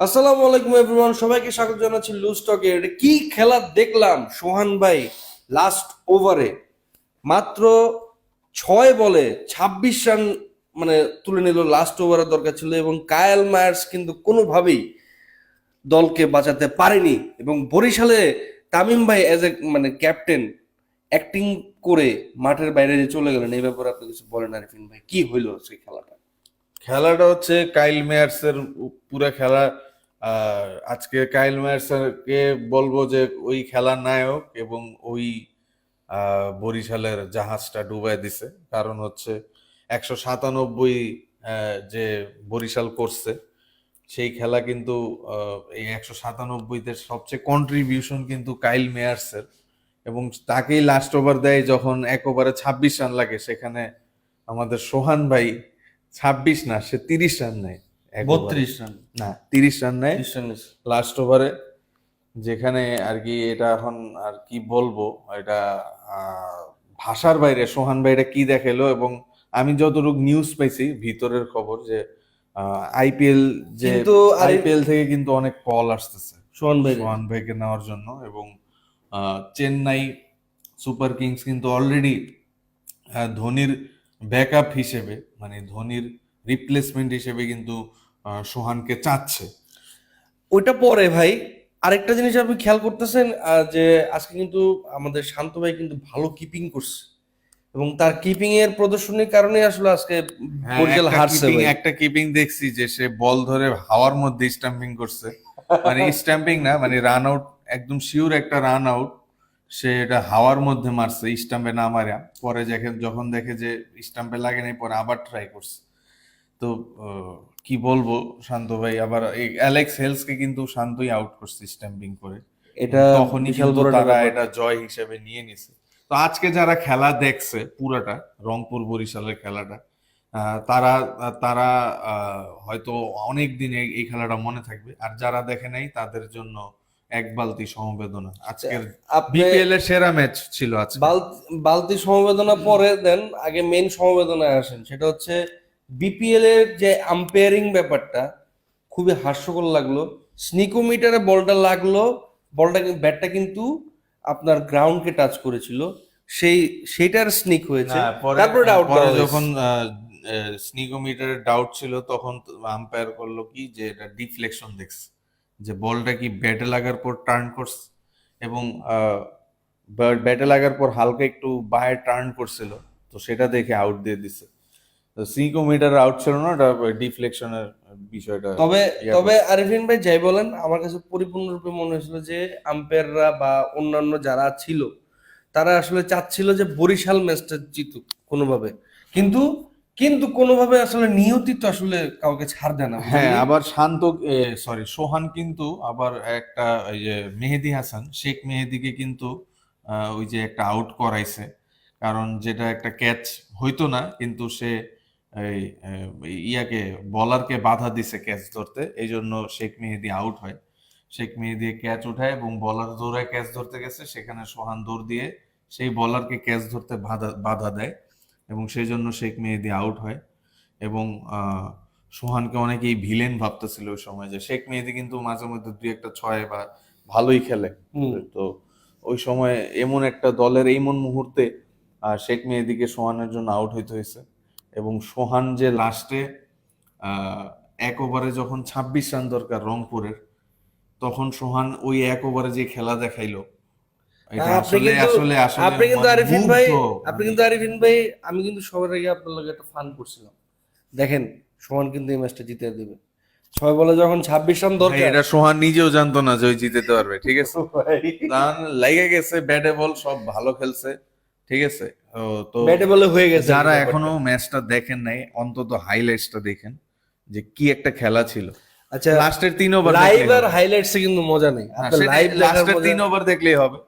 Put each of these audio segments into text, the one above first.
আসসালামু আলাইকুম এভরিওয়ান সবাইকে স্বাগত জানাচ্ছি লুজ টকে এটা কি খেলা দেখলাম সোহান ভাই লাস্ট ওভারে মাত্র ছয় বলে ছাব্বিশ রান মানে তুলে নিল লাস্ট ওভারের দরকার ছিল এবং কায়েল মায়ার্স কিন্তু কোনোভাবেই দলকে বাঁচাতে পারেনি এবং বরিশালে তামিম ভাই এজ এ মানে ক্যাপ্টেন অ্যাক্টিং করে মাঠের বাইরে যে চলে গেলেন, এই ব্যাপারে আপনি কিছু বলেন আরিফিন ভাই, কি হইল সেই খেলাটা? খেলাটা হচ্ছে কাইল মেয়ার্সের পুরো খেলা আজকে কাইল মেয়ার্সকে বলব যে ওই খেলার নায়ক এবং ওই বরিশালের জাহাজটা ডুবাই দিছে। কারণ হচ্ছে একশো সাতানব্বই যে বরিশাল করছে, সেই খেলা কিন্তু এই একশো সাতানব্বইতে সবচেয়ে কন্ট্রিবিউশন কিন্তু কাইল মেয়ার্সের। এবং তাকেই লাস্ট ওভার দেয় যখন এক ওভারে ছাব্বিশ রান লাগে। সেখানে আমাদের সোহান ভাই ছাব্বিশ না, সে তিরিশ রান নেয়। বত্রিশ রান। না তিরিশ রান নেয়। লাস্ট ওভারে যেখানে আর কি এটা এখন আর কি বলব এটা ভাষার বাইরে সোহান ভাই এটা কি দেখাল এবং আমি যতটুকু নিউজ পাইছি ভিতরের খবর যে আইপিএল যে আইপিএল থেকে কিন্তু অনেক কল আসতেছে সোহান ভাই সোহান ভাইকে নেওয়ার জন্য এবং চেন্নাই সুপার কিংস কিন্তু অলরেডি ধোনির ব্যাকআপ হিসেবে মানে ধোনির রিপ্লেসমেন্ট হিসেবে কিন্তু সোহানকে চাচ্ছে। ওইটা পরে ভাই। আরেকটা জিনিস আপনি খেয়াল করতেছেন যে আজকে কিন্তু আমাদের শান্ত ভাই কিন্তু ভালো কিপিং করছে। এবং তার কিপিং এর প্রদর্শনীর কারণে আসলে আজকে হ্যাঁ, বরিশাল হারছে। একটা কিপিং দেখছি যে সে বল ধরে হাওয়ার মধ্যে স্ট্যাম্পিং করছে। মানে স্ট্যাম্পিং না মানে রান আউট একদম শিওর একটা রান আউট সে এটা হাওয়ার মধ্যে মারছে স্টাম্পে না মারা। পরে যখন দেখে যে স্টাম্পে লাগে নাই পরে আবার ট্রাই করছে। তো কি বলব শান্ত ভাই? আবার অ্যালেক্স হেলসকে কিন্তু শান্তই আউট করছে স্ট্যাম্পিং করে। এটা তখনই কিন্তু তারা এটা জয় হিসেবে নিয়ে নিছে। তো আজকে যারা খেলা দেখছে পুরাটা রংপুর বরিশালের খেলাটা আহ, তারা তারা হয়তো অনেক দিন এই খেলাটা মনে থাকবে। আর যারা দেখে নাই তাদের জন্য এক বালতি সমবেদনা। আজকের বিপিএল এর সেরা ম্যাচ ছিল আজকে। বাল- বালতি সমবেদনা পরে দেন আগে মেন সমবেদনায় আসেন। সেটা হচ্ছে বিপিএল এর যে আম্পায়ারিং ব্যাপারটা খুবই হাস্যকর লাগল। স্নিকোমিটারে বলটা লাগল বলটা ব্যাটটা কিন্তু আপনার গ্রাউন্ডকে টাচ করেছিল। সেই সেটার স্নিক হয়েছে। হ্যাঁ, পরে তারপরে ডাউট যখন স্নিগোমিটারের ডাউট ছিল তখন আম্পায়ার করল কি যে এটা ডিফ্লেকশন দেখছে। যে বলটা কি ব্যাটে লাগার পর টার্ন করছে এবং ব্যাটে লাগার পর হালকা একটু বায়ে টার্ন করছিল। তো সেটা দেখে আউট দিয়ে দিছে। তো সিগোমিটার আউট ছিল না এটা ডিফ্লেকশনের বিষয়টা তবে তবে আরিফিন ভাই যাই বলেন আমার কাছে পরিপূর্ণরূপে মনে হয়েছিল যে আম্পায়াররা বা অন্যান্য যারা ছিল তারা আসলে চাচ্ছিল যে বরিশাল ম্যাচটা জিতুক কোনোভাবে। কিন্তু কিন্তু কোনোভাবে আসলে নিয়তি তো আসলে কাউকে ছাড় দেয় না। হ্যাঁ আবার শান্ত সরি সোহান কিন্তু আবার একটা ওই যে মেহেদি হাসান শেখ মেহেদিকে কিন্তু ওই যে একটা আউট করাইছে। কারণ যেটা একটা ক্যাচ হইতো না কিন্তু সে এই ইয়াকে বলারকে বাধা দিছে ক্যাচ ধরতে। এই জন্য শেখ মেহেদি আউট হয়। শেখ মেহেদি ক্যাচ উঠায় এবং বলার দৌড়ায় ক্যাচ ধরতে গেছে। সেখানে সোহান দৌড় দিয়ে সেই বলারকে ক্যাচ ধরতে বাধা বাধা দেয় এবং সেই জন্য শেখ মেহেদি আউট হয়। এবং আহ, সোহানকে অনেকেই ভিলেন ভাবতেছিল ওই সময় যে শেখ মেহেদি কিন্তু মাঝে মধ্যে দুই একটা ছয় বা ভালোই খেলে। তো ওই সময় এমন একটা দলের এমন মুহূর্তে শেখ মেহেদিকে সোহানের জন্য আউট হইতে হয়েছে। এবং সোহান যে লাস্টে এক ওভারে যখন ছাব্বিশ রান দরকার রংপুরের তখন সোহান ওই এক ওভারে যে খেলা দেখাইলো আপনি কিন্তু- আরিফিন ভাই আপনি কিন্তু আরিফিন ভাই আমি কিন্তু সবার আগে আপনার লগে একটা ফান করছিলাম। দেখেন সোহান কিন্তু এই ম্যাচটা জিতে দেবে। ছয় বলে যখন ছাব্বিশ রান দরকার এটা সোহান নিজেও জানতো না যে ওই জিতেতে পারবে ঠিক আছে? লেগে গেছে ব্যাটে বল সব ভালো খেলছে। ঠিক আছে? তো ব্যাটে বলে হয়ে গেছে যারা এখনও ম্যাচটা দেখেন নাই অন্তত হাইলাইটসটা দেখেন যে কি একটা খেলা ছিল। আচ্ছা লাস্টের তিন ওভার লাইভ আর হাইলাইটস কিন্তু মজা নেই। লাইভ লাস্টের তিন ওভার দেখলেই হবে।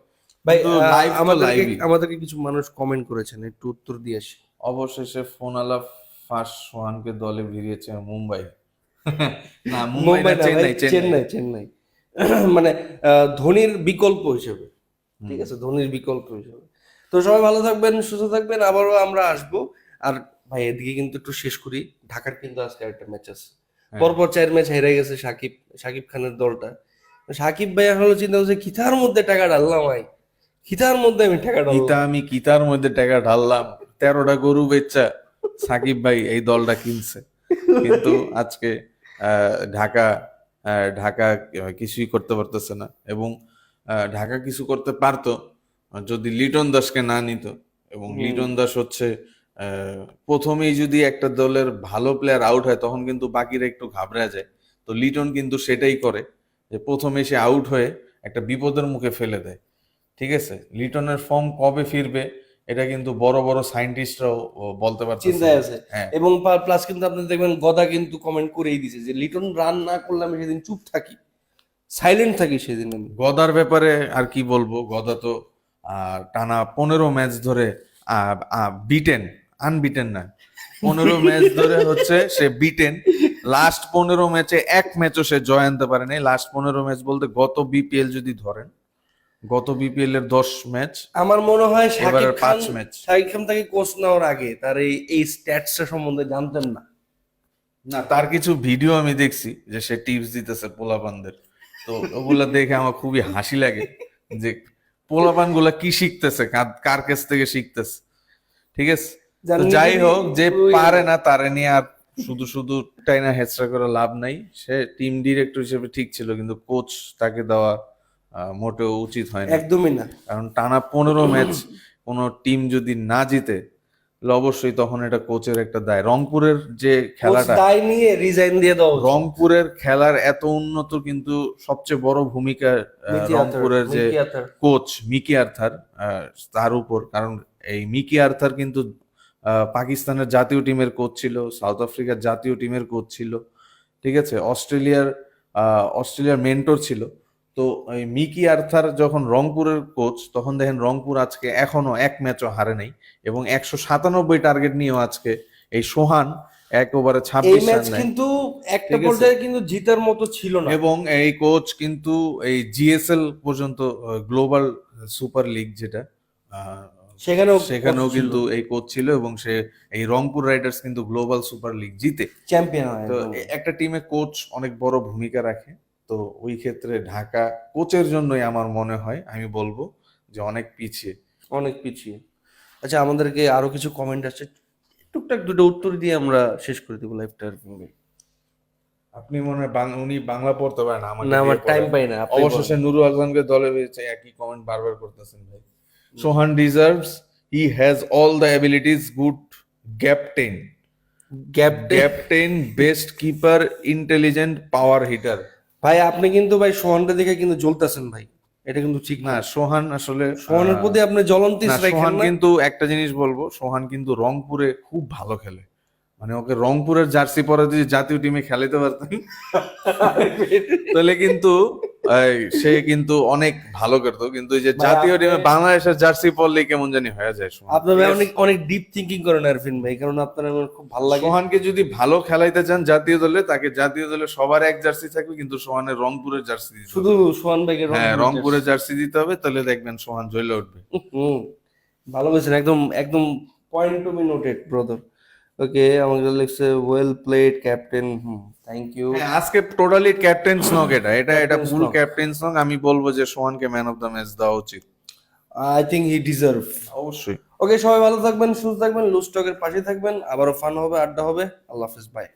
ভাই live আমাদেরকে আমাদেরকে কিছু মানুষ কমেন্ট করেছেন একটু উত্তর দিয়ে আসি। অবশেষে ফোনালা ফার্স্ট সোহানকে দলে ভিড়িয়েছে মুম্বাই। না মুম্বাই চেন্নাই চেন্নাই। চেন্নাই মানে ধোনির বিকল্প হিসেবে। ঠিক আছে ধোনির বিকল্প হিসেবে। তো সবাই ভালো থাকবেন সুস্থ থাকবেন আবারও আমরা আসব। আর ভাই এদিকে কিন্তু একটু শেষ করি। ঢাকার কিন্তু আজকে একটা ম্যাচ আছে। হ্যাঁ। পরপর চার ম্যাচ হেরে গেছে সাকিব সাকিব খানের দলটা। সাকিব ভাই হলো চিন্তা করছে খিতার মধ্যে টাকা ঢাললাম ভাই? কিতার মধ্যে আমি টাকা ইতা ডাললাম আমি কিতার মধ্যে টাকা ঢাললাম? তেরোটা গরু বেচা সাকিব ভাই এই দলটা কিনছে। কিন্তু আজকে আহ, ঢাকা ঢাকা কিছুই করতে পারতেছে না। এবং ঢাকা কিছু করতে পারতো যদি লিটন দাসকে না নিত এবং লিটন দাস হচ্ছে প্রথমেই যদি একটা দলের ভালো প্লেয়ার আউট হয় তখন কিন্তু বাকিরা একটু ঘাবড়ে যায়। তো লিটন কিন্তু সেটাই করে যে প্রথমে সে আউট হয়ে একটা বিপদের মুখে ফেলে দেয়। ঠিক আছে? লিটনের ফর্ম কবে ফিরবে এটা কিন্তু বড় বড় সায়েন্টিস্টরাও বলতে পারছে চিন্তায় আছে। হ্যাঁ। এবং প্লাস কিন্তু আপনি দেখবেন গদা কিন্তু কমেন্ট করেই দিছে যে লিটন রান না করলে আমি সেদিন চুপ থাকি সাইলেন্ট থাকি সেদিন গদার ব্যাপারে আর কি বলব? গদা তো টানা পনেরো ম্যাচ ধরে বিটেন আনবিটেন না পনেরো ম্যাচ ধরে হচ্ছে সে বিটেন লাস্ট পনেরো ম্যাচে এক ম্যাচও সে জয় আনতে পারেনি। লাস্ট পনেরো ম্যাচ বলতে গত বিপিএল যদি ধরেন গত বিপিএল এর দশ ম্যাচ আমার মনে হয় সাকিব খান পাঁচ ম্যাচ। সাকিব খান তাকে কোচ নেওয়ার আগে তার এই এই স্ট্যাটসটা সম্বন্ধে জানতেন না। না তার কিছু ভিডিও আমি দেখছি যে সে টিপস দিতেছে পোলাপানদের। তো ওগুলা দেখে আমার খুবই হাসি লাগে যে পোলাপানগুলা কি শিখতেছে? কার- কাছ থেকে শিখতেছে? ঠিক আছে? যাই হোক যে পারে না তারে নিয়ে আর শুধু শুধু টাইনা হেচড়া করে লাভ নাই। সে টিম ডিরেক্টর হিসেবে ঠিক ছিল কিন্তু কোচ তাকে দেওয়া মোটেও উচিত হয় না একদমই না। কারণ টানা পনেরো ম্যাচ কোনো টিম যদি না জিতে অবশ্যই তখন এটা কোচের একটা দায়। রংপুরের যে খেলাটা দায় নিয়ে রিজাইন দিয়ে দাও রংপুরের খেলার এত উন্নত কিন্তু সবচেয়ে বড় ভূমিকা রংপুরের যে কোচ মিকি আর্থার তার উপর। কারণ এই মিকি আর্থার কিন্তু আহ, পাকিস্তানের জাতীয় টিমের কোচ ছিল সাউথ আফ্রিকার জাতীয় টিমের কোচ ছিল ঠিক আছে? অস্ট্রেলিয়ার আহ, অস্ট্রেলিয়ার মেন্টর ছিল। তো এই মিকি আর্থার যখন রংপুরের কোচ তখন দেখেন রংপুর আজকে এখনও এক ম্যাচও হারে নাই এবং একশো সাতানব্বই টার্গেট নিয়েও আজকে এই সোহান এক ওভারে ছাব্বিশ ম্যাচ কিন্তু একটা পর্যায়ে কিন্তু জিতার মতো ছিল না। এবং এই কোচ কিন্তু এই জিএসএল পর্যন্ত গ্লোবাল সুপার লিগ যেটা সেখানেও সেখানেও কিন্তু এই কোচ ছিল এবং সে এই রংপুর রাইডার্স কিন্তু গ্লোবাল সুপার লিগ জিতে। চ্যাম্পিয়ন হয় তো একটা টিমে কোচ অনেক বড় ভূমিকা রাখে। তো ওই ক্ষেত্রে ঢাকা কোচের জন্যই আমার মনে হয় আমি বলব যে অনেক পিছিয়ে। অনেক পিছিয়ে। আচ্ছা আমাদেরকে আরও কিছু কমেন্ট আছে টুকটাক দুটো উত্তর দিয়ে আমরা শেষ করে দেবো লাইভটা আর আপনি মনে হয় উনি বাংলা পড়তে পারেন আমাকে না আমার টাইম পাই না অবশেষে নুরুল হাসানকে দলে পেয়েছে একই কমেন্ট বারবার করতেছেন ভাই। Sohan deserves he has all the abilities good captain gap captain best keeper intelligent power hitter ভাই আপনি কিন্তু ভাই সোহানটা দেখে কিন্তু জ্বলতেছেন ভাই। এটা কিন্তু ঠিক না। সোহান আসলে সোহানের প্রতি আপনি জ্বলন্তি সোহান কিন্তু একটা জিনিস বলব সোহান কিন্তু রংপুরে খুব ভালো খেলে। মানে ওকে রংপুরের জার্সি পরে যদি জাতীয় টিমে খেলাতে পারতেন। তাহলে কিন্তু সে কিন্তু অনেক ভালো করতো। কিন্তু এই যে জাতীয় টিমে বাংলাদেশের জার্সি পরলে কেমন জানি হয়ে যায় সোহান। আপনার ভাই অনেক অনেক ডিপ থিঙ্কিং করেন আরফিন ভাই কারণ আপনার আমার খুব ভালো লাগে। সোহানকে যদি ভালো খেলাইতে চান জাতীয় দলে তাকে জাতীয় দলে সবার এক জার্সি থাকবে কিন্তু সোহানের রংপুরের জার্সি দিতে হবে। শুধু সোহান ভাইকে হ্যাঁ রংপুরের জার্সি দিতে হবে তাহলে দেখবেন সোহান জ্বলে উঠবে। হুম ভালো বলছেন একদম একদম point to be noted brother okay আমাকে লিখছে well played captain thank you আজকে টোটালি ক্যাপ্টেন নক এটা। এটা এটা ফুল ক্যাপ্টেন নক আমি বলব যে সোহানকে ম্যান অফ দ্য ম্যাচ দেওয়া উচিত। আই থিংক হি ডিজার্ভ অবশ্যই। ওকে সবাই ভালো থাকবেন সুস্থ থাকবেন লুজ লুস্টকের পাশে থাকবেন। আবারও ফান হবে আড্ডা হবে। আল্লাহ হাফিজ বাই